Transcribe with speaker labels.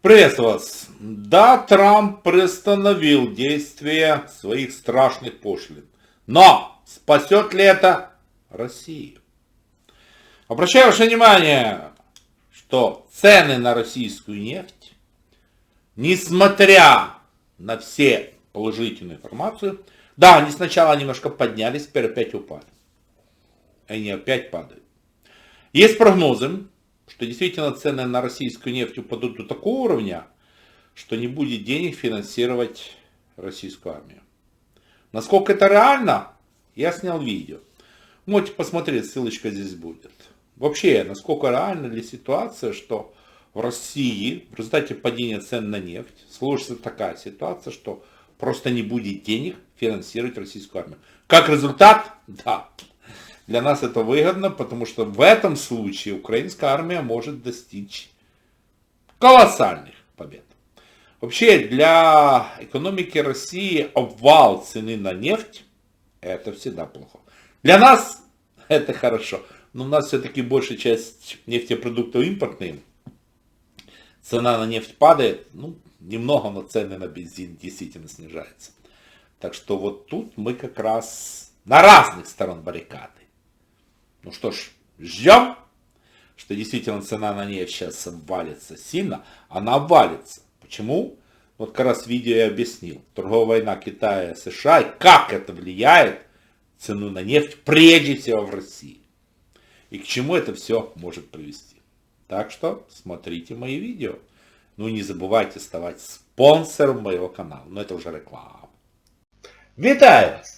Speaker 1: Приветствую вас. Да, Трамп приостановил действие своих страшных пошлин. Но спасет ли это Россию? Обращаю ваше внимание, что цены на российскую нефть, несмотря на все положительную информацию, да, они сначала немножко поднялись, теперь опять упали. Они опять падают. Есть прогнозы, что действительно цены на российскую нефть упадут до такого уровня, что не будет денег финансировать российскую армию. Насколько это реально, я снял видео. Можете посмотреть, ссылочка здесь будет. Вообще, насколько реальна ли ситуация, что в России в результате падения цен на нефть сложится такая ситуация, что просто не будет денег финансировать российскую армию. Как результат, да, для нас это выгодно, потому что в этом случае украинская армия может достичь колоссальных побед. Вообще для экономики России обвал цены на нефть это всегда плохо. Для нас это хорошо. Но у нас все-таки большая часть нефтепродуктов импортные. Цена на нефть падает, ну, немного, но цены на бензин действительно снижаются. Так что вот тут мы как раз на разных сторон баррикады. Ну что ж, ждем, что действительно цена на нефть сейчас обвалится сильно. Она обвалится. Почему? Вот как раз видео я объяснил. Торговая война Китая и США и как это влияет цену на нефть прежде всего в России. И к чему это все может привести. Так что смотрите мои видео. Ну и не забывайте ставать спонсором моего каналу. Но это вже реклама.
Speaker 2: Вітаю вас!